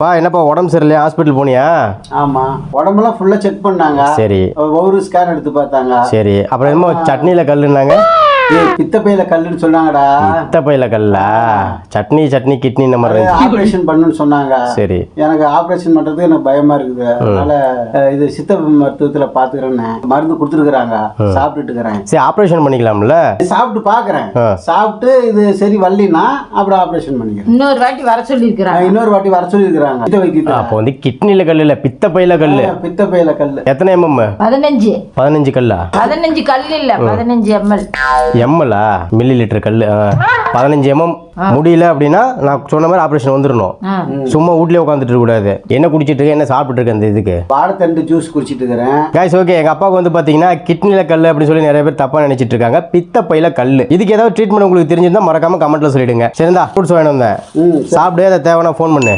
பா என்னப்பா உடம்பு சரியில்லையா? ஹாஸ்பிட்டல் போனியா? ஆமா. உடம்பெல்லாம் ஃபுல்லா செக் பண்ணாங்க. சரி. ஒவ்வொரு ஸ்கேன் எடுத்து பார்த்தாங்க. சரி. அப்புறம் என்னமோ சட்னியில் கல்லுனாங்க ஏய், பித்தப்பையில கல்லுன்னு சொன்னாங்கடா. பித்த பையில கல்லா? சட்னி சட்னி கிட்னி இந்த மாதிரி. ஆபரேஷன் பண்ணுன்னு சொன்னாங்க. சரி. எனக்கு ஆபரேஷன் பண்றது எனக்கு பயமா இருக்குது. அதனால இது சித்த மருத்துவத்துல பாத்துக்கிறேன்னு மருந்து கொடுத்துருக்காங்க சாப்பிட்டுட்டு இருக்கிறேன் சரி ஆப்ரேஷன் பண்ணிக்கலாம்ல? சாப்பிட்டு பாக்குறேன். சாப்பிட்டு இது சரி வரலினா அப்புறம் ஆபரேஷன் பண்ணிக்கிறேன். இன்னொரு வாட்டி வர சொல்லியிருக்கிறாங்க. இன்னொரு வாட்டி வர சொல்லியிருக்கிறாங்க. பித்த வைத்தியத்துல. அப்போ வந்து கிட்னியில் கல் இல்லை பித்த பையில கல் பித்தப்பையில கல்லு. எத்தனை எம்எம் பதினஞ்சு. பதினஞ்சு கல்லா? பதினஞ்சு கல் இல்ல பதினஞ்சு எம்எல் எம்எல்லா மில்லி லிட்டர் கல் பதினஞ்சு எம்எம் முடியல அப்படின்னா நான் சொன்ன மாதிரி ஆப்ரேஷன் வந்துடணும் சும்மா வீட்லயே உட்காந்துட்டு கூடாது என்ன குடிச்சிட்டு இருக்க என்ன சாப்பிட்டுட்டு இருக்க இந்த இதுக்கு? வாழைத்தண்டு ஜூஸ் குடிச்சிட்டு இருக்கிறேன். கைஸ் ஓகே எங்க அப்பாவுக்கு வந்து பாத்தீங்கன்னா கிட்னில கல் அப்படின்னு சொல்லி நிறைய பேர் தப்பா நினைச்சிட்டு இருக்காங்க. பித்த பையில கல் இதுக்கு ஏதாவது ட்ரீட்மெண்ட் உங்களுக்கு தெரிஞ்சிருந்தா மறக்காம கமெண்ட்ல சொல்லிடுங்க. சரிந்தா ஃப்ரூட்ஸ் வேணும் வந்தேன். ம் சாப்பிடு அதை தேவைன்னா ஃபோன் பண்ணு.